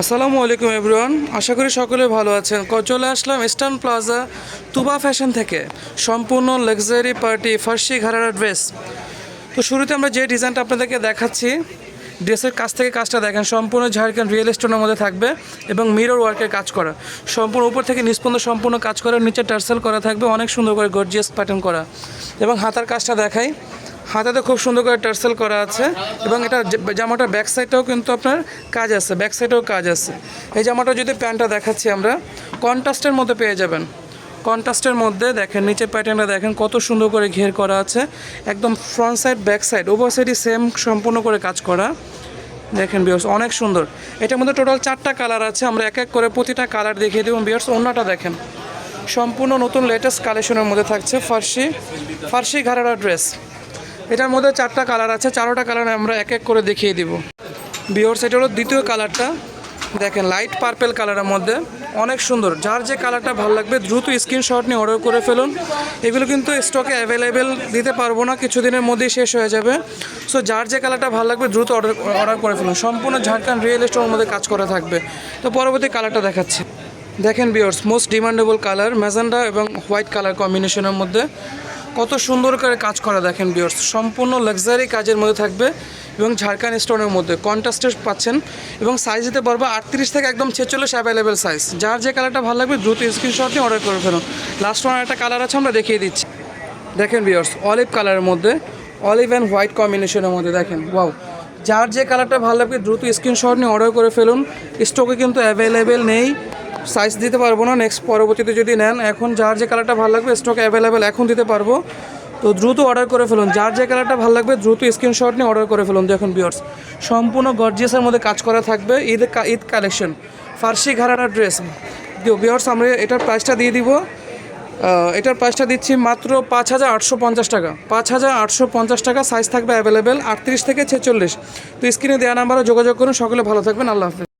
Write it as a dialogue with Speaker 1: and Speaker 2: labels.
Speaker 1: আসসালামু আলাইকুম এভরিওয়ান। আশা করি সকলে ভালো আছেন। চলে আসলাম ইস্টার্ন প্লাজা তুবা ফ্যাশন থেকে। সম্পূর্ণ লাক্সারি পার্টি ফার্সি ঘাড়ার ড্রেস তো শুরুতে আমরা যে ডিজাইনটা আপনাদেরকে দেখাচ্ছি ড্রেসের কাছ থেকে কাজটা দেখেন। সম্পূর্ণ ঝাড়খান্ড রিয়েল স্টোনের মধ্যে থাকবে এবং মিরর ওয়ার্কের কাজ করা। সম্পূর্ণ উপর থেকে নিষ্পন্দ সম্পূর্ণ কাজ করা। নিচে টার্সেল করা থাকবে, অনেক সুন্দর করে গর্জিয়াস প্যাটার্ন করা। এবং হাতার কাজটা দেখাই। হাতাতে খুব সুন্দর করে টার্সেল করা আছে এবং এটা জামাটার ব্যাক সাইডটাও কিন্তু আপনার কাজ আছে, ব্যাক সাইডেও কাজ আছে। এই জামাটা যদি প্যান্টটা দেখাচ্ছি আমরা, কন্ট্রাস্টের মধ্যে পেয়ে যাবেন। কন্ট্রাস্টের মধ্যে দেখেন নিচে প্যাটার্নটা দেখেন, কত সুন্দর করে ঘের করা আছে। একদম front side back side over সাইডই same সম্পূর্ণ করে কাজ করা। দেখেন বিয়ার্স অনেক সুন্দর। এটার মধ্যে টোটাল চারটা কালার আছে, আমরা এক এক করে প্রতিটা কালার দেখিয়ে দেবো। বিয়ার্স অন্যটা দেখেন। সম্পূর্ণ নতুন লেটেস্ট কালেকশনের মধ্যে থাকছে ফার্সি ফার্সি ঘাড়ারা ড্রেস এটার মধ্যে চারটা কালার আছে, চারোটা কালার আমরা এক এক করে দেখিয়ে দিব। বিয়ার্স এটা হলো দ্বিতীয় কালারটা। দেখেন লাইট পার্পেল কালারের মধ্যে। অনেক সুন্দর। যার যে কালারটা ভালো লাগবে, দ্রুত স্ক্রিনশট নিয়ে অর্ডার করে ফেলুন। এগুলো কিন্তু স্টকে অ্যাভেলেবেল দিতে পারব না। কিছুদিনের মধ্যেই শেষ হয়ে যাবে। সো যার যে কালারটা ভালো লাগবে, দ্রুত অর্ডার অর্ডার করে ফেলুন। সম্পূর্ণ ঝাড়খণ্ড রিয়েল স্টোরের মধ্যে কাজ করা থাকবে। তো পরবর্তী কালারটা দেখাচ্ছি। দেখেন বিয়ার্স মোস্ট ডিমান্ডেবল কালার ম্যাজেন্ডা এবং হোয়াইট কালার কম্বিনেশনের মধ্যে। কত সুন্দর করে কাজ করা দেখেন বিয়ার্স সম্পূর্ণ লাক্সারি কাজের মধ্যে থাকবে এবং ঝাড়খান্ড স্টোনের মধ্যে। কন্ট্রাস্টের পাচ্ছেন এবং সাইজ দিতে পারব আটত্রিশ থেকে একদম ছেচল্লিশ অ্যাভেলেবেল সাইজ যার যে কালারটা ভালো লাগবে দ্রুত স্ক্রিনশট নিয়ে অর্ডার করে ফেলুন। লাস্ট ওয়ান একটা কালার আছে, আমরা দেখিয়ে দিচ্ছি। দেখেন বিয়ার্স অলিভ কালারের মধ্যে অলিভ অ্যান্ড হোয়াইট কম্বিনেশনের মধ্যে দেখেন ওয়াও যার যে কালারটা ভালো লাগবে দ্রুত স্ক্রিনশট নিয়ে অর্ডার করে ফেলুন। স্টকে কিন্তু অ্যাভেলেবেল নেই। সাইজ দিতে পারব না নেক্সট পরবর্তীতে যদি নেন, এখন যার যে কালারটা ভালো লাগবে স্টক অ্যাভেলেবেল এখন দিতে পারব। তো দ্রুত অর্ডার করে ফেলুন, যার যে কালারটা ভালো লাগবে, দ্রুত স্ক্রিনশট নিয়ে অর্ডার করে ফেলুন, দেখুন বিয়ার্স সম্পূর্ণ গর্জিয়াসের মধ্যে কাজ করা থাকবে, ঈদ ঈদ কালেকশন ফার্সি ঘাড়ারা ড্রেস বিয়ার্স আমরা এটার প্রাইসটা দিয়ে দিব। এটার প্রাইসটা দিচ্ছি মাত্র পাঁচ হাজার আটশো পঞ্চাশ টাকা। পাঁচ হাজার আটশো পঞ্চাশ টাকা সাইজ থাকবে অ্যাভেলেবেল আটত্রিশ থেকে ছেচল্লিশ। তো স্ক্রিনে দেওয়া নাম্বারে যোগাযোগ করুন, সকলে ভালো থাকবেন, আল্লাহ হাফিজ।